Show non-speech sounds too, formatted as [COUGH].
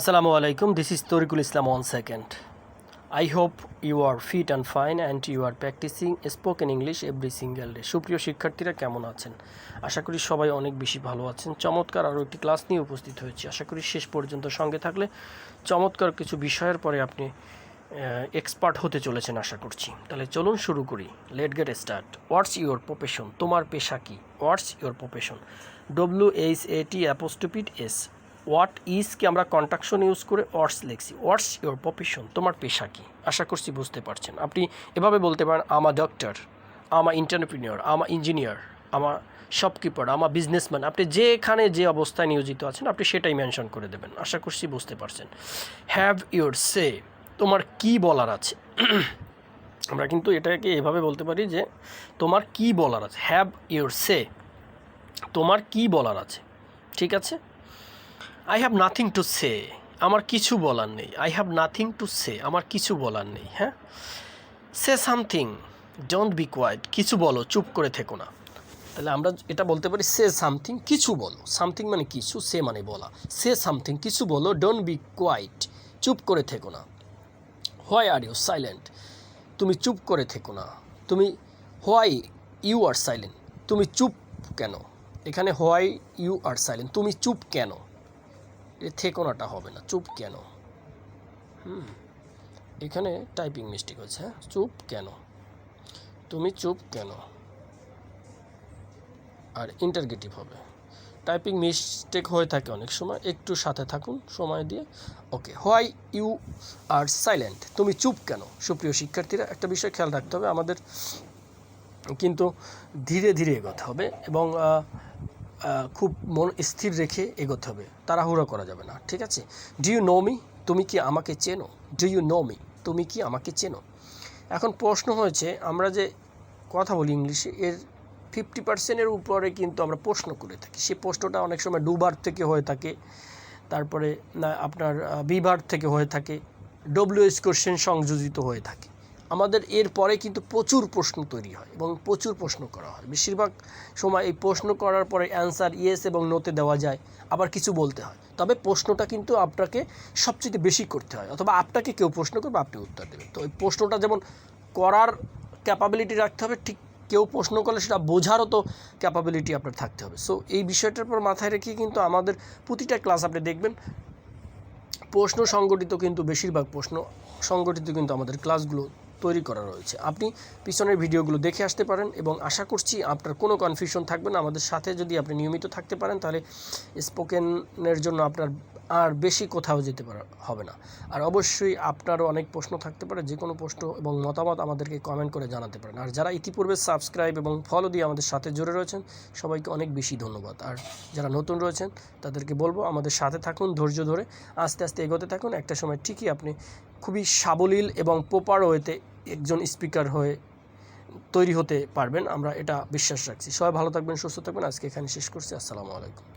Assalamu আলাইকুম, This is Torikul Islam on second I hope you are fit and fine and you are practising spoken English every single day. সুপ্রিয় শিক্ষার্থীরা, কেমন আছেন? আশা করি সবাই অনেক বেশি ভালো আছেন। চমৎকার আরও একটি ক্লাস নিয়ে উপস্থিত হয়েছি। আশা করি শেষ পর্যন্ত সঙ্গে থাকলে চমৎকার কিছু বিষয়ের পরে আপনি এক্সপার্ট হতে চলেছেন আশা করছি। তাহলে চলুন শুরু করি। Let get start what's your profession তোমার পেশা কী? What's your profession W H A T apostrophe S what is কি আমরা কন্ট্রাকশন ইউজ করে ওয়ার্ডস লিখছি। হোয়াটস ইউর প্রফেশন তোমার পেশা কী? আশা করছি বুঝতে পারছেন। আপনি এভাবে বলতে পারেন আমা ডক্টর আমা ইন্টারপ্রিনিয়র আমা ইঞ্জিনিয়ার আমার শপকিপার আমার বিজনেসম্যান আপনি যেখানে যে অবস্থায় নিয়োজিত আছেন, আপনি সেটাই মেনশন করে দেবেন। আশা করছি বুঝতে পারছেন। হ্যাভ ইউর সে তোমার কি বলার আছে? [CLEARS THROAT] আমরা কিন্তু এটাকে এভাবে বলতে পারি যে, তোমার কি বলার আছে? হ্যাভ ইউর সে তোমার কি বলার আছে? ঠিক আছে? I have nothing to say আমার কিছু বলার নেই। I have nothing to say আমার কিছু বলার নেই হ্যাঁ? Say something don't be quiet কিছু বলো, চুপ করে থেকো না। তাহলে আমরা এটা বলতে পারি সে সামথিং কিছু বলো। সামথিং মানে কিছু সে মানে বলা। সে সামথিং কিছু বলো ডোন্ট বি কোয়াইট চুপ করে থেকো না। হোয়াই আর ইউ সাইলেন্ট তুমি চুপ করে থেকো না। তুমি হোয়াই ইউ আর সাইলেন্ট তুমি চুপ কেন? এখানে হোয়াই ইউ আর সাইলেন্ট তুমি চুপ কেন? থেকোনাটা হবে না, চুপ কেন? হুম, এখানে টাইপিং মিস্টেক হচ্ছে হ্যাঁ? চুপ কেন? তুমি চুপ কেন? আর ইন্টারগেটিভ হবে। টাইপিং মিস্টেক হয়ে থাকে অনেক সময়, একটু সাথে থাকুন, সময় দিয়ে। Okay why you are silent তুমি চুপ কেন? সুপ্রিয় শিক্ষার্থীরা, একটা বিষয় খেয়াল রাখতে হবে, আমাদের কিন্তু ধীরে ধীরে এগোতে হবে এবং খুব মন স্থির রেখে এগোতে হবে। তাড়াহুড়ো করা যাবে না, ঠিক আছে? ডু ইউ নো মি তুমি কি আমাকে চেনো? ডু ইউ নো মি তুমি কি আমাকে চেনো? এখন প্রশ্ন হয়েছে, আমরা যে কথা বলি ইংলিশে, এর ফিফটি পার্সেন্টের উপরে কিন্তু আমরা প্রশ্ন করে থাকি। সেই প্রশ্নটা অনেক সময় ডুবার থেকে হয়ে থাকে, তারপরে আপনার বিভার থেকে হয়ে থাকে ডব্লিউএস কোশ্চেন সংযোজিত হয়ে থাকে। আমাদের এর পরে কিন্তু প্রচুর প্রশ্ন তৈরি হয় এবং প্রচুর প্রশ্ন করা হয়। বেশিরভাগ সময় এই প্রশ্ন করার পরে অ্যান্সার ইয়েস এবং নোতে দেওয়া যায়, আবার কিছু বলতে হয়। তবে প্রশ্নটা কিন্তু আপনাকে সবচেয়ে বেশি করতে হয়, অথবা আপনাকে কেউ প্রশ্ন করবে, আপনি উত্তর দেবেন। তো এই প্রশ্নটা যেমন করার ক্যাপাবিলিটি রাখতে হবে, ঠিক কেউ প্রশ্ন করলে সেটা বোঝারও তো ক্যাপাবিলিটি আপনার থাকতে হবে। সো এই বিষয়টার পর মাথায় রেখে কিন্তু আমাদের প্রতিটা ক্লাস আপনি দেখবেন, প্রশ্ন সংগঠিত কিন্তু বেশিরভাগ প্রশ্ন সংগঠিত কিন্তু আমাদের ক্লাসগুলো তৈরি করা রয়েছে। আপনি পিছনের ভিডিওগুলো দেখে আসতে পারেন এবং আশা করছি আপনার কোনো কনফিউশন থাকবে না। আমাদের সাথে যদি আপনি নিয়মিত থাকতে পারেন, তাহলে স্পোকেনের জন্য আপনার আর বেশি কোথাও যেতে পারা, হবে না। আর অবশ্যই আপনারও অনেক প্রশ্ন থাকতে পারে, যে কোনো প্রশ্ন এবং মতামত আমাদেরকে কমেন্ট করে জানাতে পারেন। আর যারা ইতিপূর্বে সাবস্ক্রাইব এবং ফলো দিয়ে আমাদের সাথে জুড়ে রয়েছেন, সবাইকে অনেক বেশি ধন্যবাদ। আর যারা নতুন রয়েছেন, তাদেরকে বলব আমাদের সাথে থাকুন ধৈর্য ধরে, আস্তে আস্তে এগোতে থাকুন। একটা সময় ঠিকই আপনি খুবই সাবলীল এবং প্রপার ওয়েতে একজন স্পিকার হয়ে তৈরি হতে পারবেন। আমরা এটা বিশ্বাস রাখছি। সবাই ভালো থাকবেন, সুস্থ থাকবেন। আজকে এখানে শেষ করছি। আসসালামু আলাইকুম।